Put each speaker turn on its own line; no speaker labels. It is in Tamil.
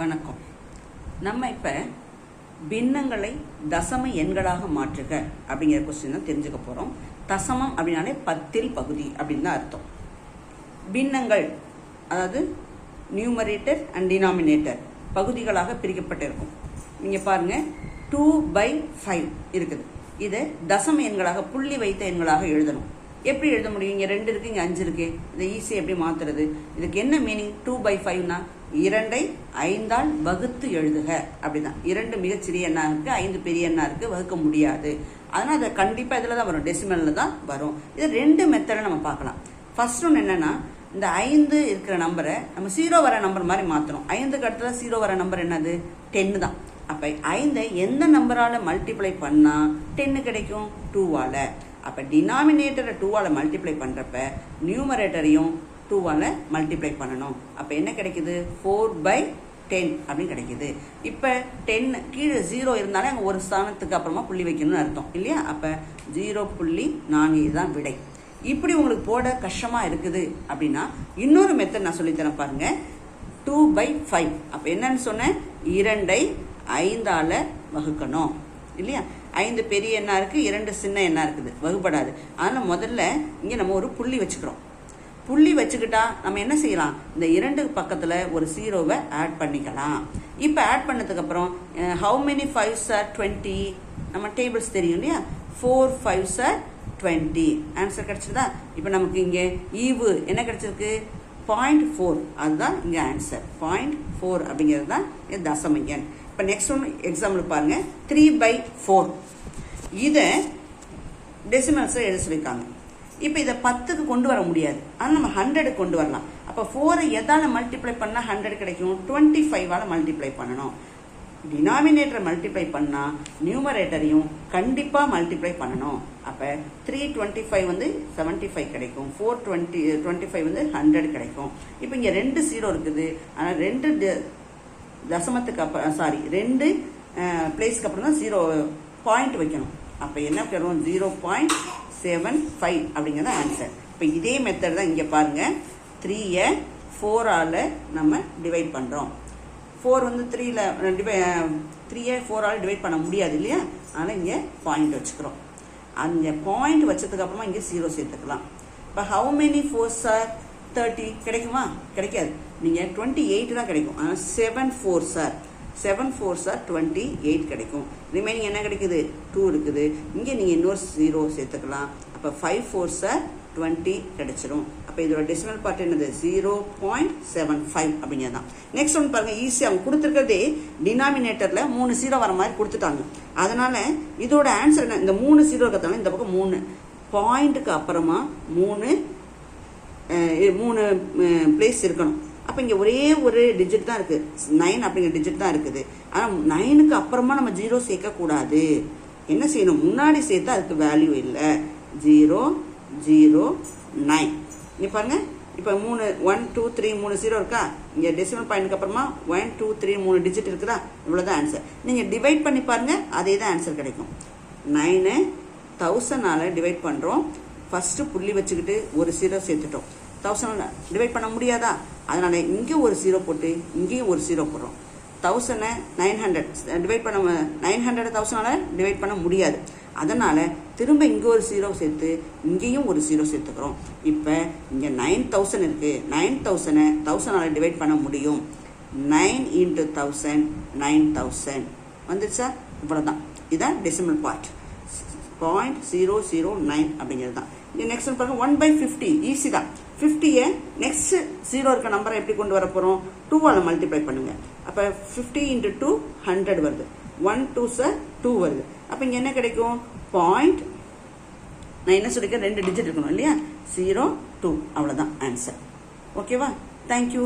வணக்கம். நம்ம இப்போ பின்னங்களை தசம எண்களாக மாற்றுக அப்படிங்கிற கொஸ்டின் தான் தெரிஞ்சுக்க போகிறோம் தசமம் அப்படின்னாலே பத்தில் பகுதி அப்படின்னு தான் அர்த்தம். பின்னங்கள் அதாவது நியூமரேட்டர் அண்ட் டினாமினேட்டர் பகுதிகளாக பிரிக்கப்பட்டிருக்கும். நீங்கள் பாருங்கள் டூ பை ஃபைவ் இருக்குது. இதை தசம எண்களாக புள்ளி வைத்த எண்களாக எழுதணும். எப்படி எழுத முடியும்? இங்கே ரெண்டு இருக்குது இங்கே அஞ்சு இருக்குது இதை ஈஸியாக எப்படி மாற்றுறது இதுக்கு என்ன மீனிங் டூ பை ஃபைவ்னா இரண்டை ஐந்தால் வகுத்து எழுதுக. அப்படிதான். இரண்டு மிகச்சிறிய எண்ணா இருக்குது ஐந்து பெரிய எண்ணா இருக்குது வகுக்க முடியாது. அதனால் அதை கண்டிப்பாக இதில் தான் வரும். டெசிமலில் தான் வரும். இது ரெண்டு மெத்தடை நம்ம பார்க்கலாம். ஃபர்ஸ்ட் ஒன்று என்னென்னா இந்த ஐந்து இருக்கிற நம்பரை நம்ம ஜீரோ வர நம்பர் மாதிரி மாற்றணும் ஐந்துக்கு அடுத்தது ஜீரோ வர நம்பர் என்னது? டென்னு தான். அப்போ ஐந்தை எந்த நம்பரால் மல்டிப்ளை பண்ணால் டென்னு கிடைக்கும்? டூவால் அப்போ டினாமினேட்டரை டூவால் மல்டிப்ளை பண்ணுறப்ப நியூமரேட்டரையும் டூவால் மல்டிப்ளை பண்ணணும். அப்போ என்ன கிடைக்குது? ஃபோர் பை டென் அப்படின்னு கிடைக்குது. இப்போ டென் கீழே ஜீரோ இருந்தாலே அங்கே ஒரு ஸ்தானத்துக்கு அப்புறமா புள்ளி வைக்கணும்னு அர்த்தம். இல்லையா? அப்போ ஜீரோ புள்ளி நான்கு இதுதான் விடை. இப்படி உங்களுக்கு போட கஷ்டமாக இருக்குது அப்படின்னா இன்னொரு மெத்தட் நான் சொல்லித்தரேன் பாருங்கள் டூ பை ஃபைவ் அப்போ என்னன்னு சொன்னேன்? இரண்டை ஐந்தால் வகுக்கணும். இல்லையா? ஐந்து பெரிய எண்ணா இருக்குது இரண்டு சின்ன எண்ணாக இருக்குது. வகுப்படாது அதனால் முதல்ல இங்கே நம்ம ஒரு புள்ளி வச்சுக்கிறோம். புள்ளி வச்சுக்கிட்டா நம்ம என்ன செய்யலாம்? இந்த இரண்டு பக்கத்தில் ஒரு ஜீரோவை ஆட் பண்ணிக்கலாம். இப்போ ஆட் பண்ணதுக்கப்புறம் how many fives are twenty நம்ம டேபிள்ஸ் தெரியும் இல்லையா? Four fives are twenty answer கிடச்சிருதா இப்போ நமக்கு இங்கே ஈவு என்ன கிடச்சிருக்கு? பாயிண்ட் ஃபோர் அதுதான் இங்கே ஆன்சர் பாயிண்ட் ஃபோர் அப்படிங்கிறது தான் தசம எண். இப்போ நெக்ஸ்ட் ஒன்று எக்ஸாம்பிள் பாருங்கள் த்ரீ பை ஃபோர் இதை டெசிமல்ஸில் எழுத சொல்லியிருக்காங்க இப்போ இதை பத்துக்கு கொண்டு வர முடியாது. ஆனால் நம்ம ஹண்ட்ரடுக்கு கொண்டு வரலாம். அப்போ ஃபோரை எதால் மல்டிப்ளை பண்ணால் ஹண்ட்ரட் கிடைக்கும். டுவெண்ட்டி ஃபைவால் மல்டிப்ளை பண்ணணும். டினாமினேட்டரை மல்டிப்ளை பண்ணால் நியூமரேட்டரையும் கண்டிப்பாக மல்டிப்ளை பண்ணணும். அப்போ த்ரீ டுவெண்ட்டி ஃபைவ் வந்து செவன்ட்டி ஃபைவ் கிடைக்கும். ஃபோர் டுவெண்ட்டி டுவெண்ட்டி ஃபைவ் வந்து ஹண்ட்ரட் கிடைக்கும். இப்போ இங்கே ரெண்டு ஜீரோ இருக்குது. ஆனால் ரெண்டு தசமத்துக்கு அப்புறம் சாரி ரெண்டு பிளேஸ்க்கு அப்புறம் தான் ஜீரோ பாயிண்ட் வைக்கணும். அப்போ என்ன பெறும்? ஜீரோ பாயிண்ட் செவன் ஃபைவ் அப்படிங்கிறது ஆன்சர் இப்போ இதே மெத்தட் தான் இங்கே பாருங்கள் த்ரீயை ஃபோரால் நம்ம டிவைட் பண்ணுறோம் ஃபோர் வந்து த்ரீயில் டிவை த்ரீயை ஃபோரால் டிவைட் பண்ண முடியாது இல்லையா? அதனால் இங்கே பாயிண்ட் வச்சுக்கிறோம். அந்த பாயிண்ட் வச்சதுக்கப்புறமா இங்கே ஜீரோ சேர்த்துக்கலாம். இப்போ how many fours are thirty கிடைக்குமா? கிடைக்காது. நீங்கள் டுவெண்ட்டி எயிட் தான் கிடைக்கும். ஆனால் seven fours are seven fours are twenty eight கிடைக்கும். ரிமைனிங் என்ன கிடைக்குது? டூ இருக்குது. இங்கே நீங்கள் இன்னொரு ஜீரோ சேர்த்துக்கலாம். அப்போ ஃபைவ் ஃபோர் சார் டுவெண்ட்டி கிடைச்சிரும். அப்போ இதோட டெசிமல் பார்ட் என்னது? ஜீரோ பாயிண்ட் செவன் ஃபைவ் அப்படிங்கிறது தான் நெக்ஸ்ட் ஒன்று பாருங்கள் ஈஸியாக அவங்க கொடுத்துருக்கிறதே டினாமினேட்டரில் மூணு ஜீரோ வர மாதிரி கொடுத்துட்டாங்க. அதனால் இதோட ஆன்சர் என்ன? இந்த மூணு ஜீரோ இருக்கிறதால இந்த பக்கம் மூணு. பாயிண்ட்டுக்கு அப்புறமா மூணு மூணு பிளேஸ் இருக்கணும். அப்போ இங்கே ஒரே ஒரு டிஜிட் தான் இருக்குது நைன் அப்படிங்கிற டிஜிட் தான் இருக்குது. ஆனால் நைனுக்கு அப்புறமா நம்ம ஜீரோ சேர்க்கக்கூடாது என்ன செய்யணும்? முன்னாடி சேர்த்தா அதுக்கு வேல்யூ இல்லை. ஜீரோ ஜீரோ நைன் இங்கே பாருங்கள் இப்போ மூணு ஒன் டூ த்ரீ மூணு ஜீரோ இருக்கா? இங்கே டெசிமல் பாயிண்ட்க்கு அப்புறமா ஒன் டூ த்ரீ மூணு டிஜிட் இருக்குதா? இவ்வளோதான் ஆன்சர் நீங்கள் டிவைட் பண்ணி பாருங்கள் அதே தான் ஆன்சர் கிடைக்கும் நைனு தௌசண்டால் டிவைட் பண்ணுறோம் ஃபஸ்ட்டு புள்ளி வச்சுக்கிட்டு ஒரு சீரோ சேர்த்துட்டோம். தௌசண்ட் டிவைட் பண்ண முடியாதா? அதனால் இங்கே ஒரு சீரோ போட்டு இங்கேயும் ஒரு சீரோ போடுறோம். தௌசண்டை நைன் ஹண்ட்ரட் டிவைட் பண்ண நைன் ஹண்ட்ரட் தௌசண்டால் டிவைட் பண்ண முடியாது. அதனால் திரும்ப இங்கே ஒரு ஜீரோ சேர்த்து இங்கேயும் ஒரு ஜீரோ சேர்த்துக்கிறோம். இப்போ இங்கே நைன் தௌசண்ட் இருக்குது நைன் தௌசண்டை தௌசண்டால் டிவைட் பண்ண முடியும். Nine into thousand nine thousand வந்துருச்சா? இவ்வளோதான் இதுதான் decimal part point zero zero nine அப்படிங்கிறது தான் நெக்ஸ்ட் பாருங்க ஒன் பை ஃபிஃப்டி ஈஸி தான். ஃபிஃப்டியை நெக்ஸ்ட் ஜீரோ இருக்க நம்பரை எப்படி கொண்டு வர போகிறோம் டூவால் மல்டிப்ளை பண்ணுங்க. அப்போ ஃபிஃப்டி இன்ட்டு டூ ஹண்ட்ரட் வருது. ஒன் டூ சார் டூ வருது. அப்போ இங்கே என்ன கிடைக்கும்? பாயிண்ட் நான் என்ன சொல்லியிருக்கேன் ரெண்டு டிஜிட் இருக்கணும் இல்லையா? ஜீரோ டூ அவ்வளோதான் ஆன்சர் ஓகேவா தேங்க்யூ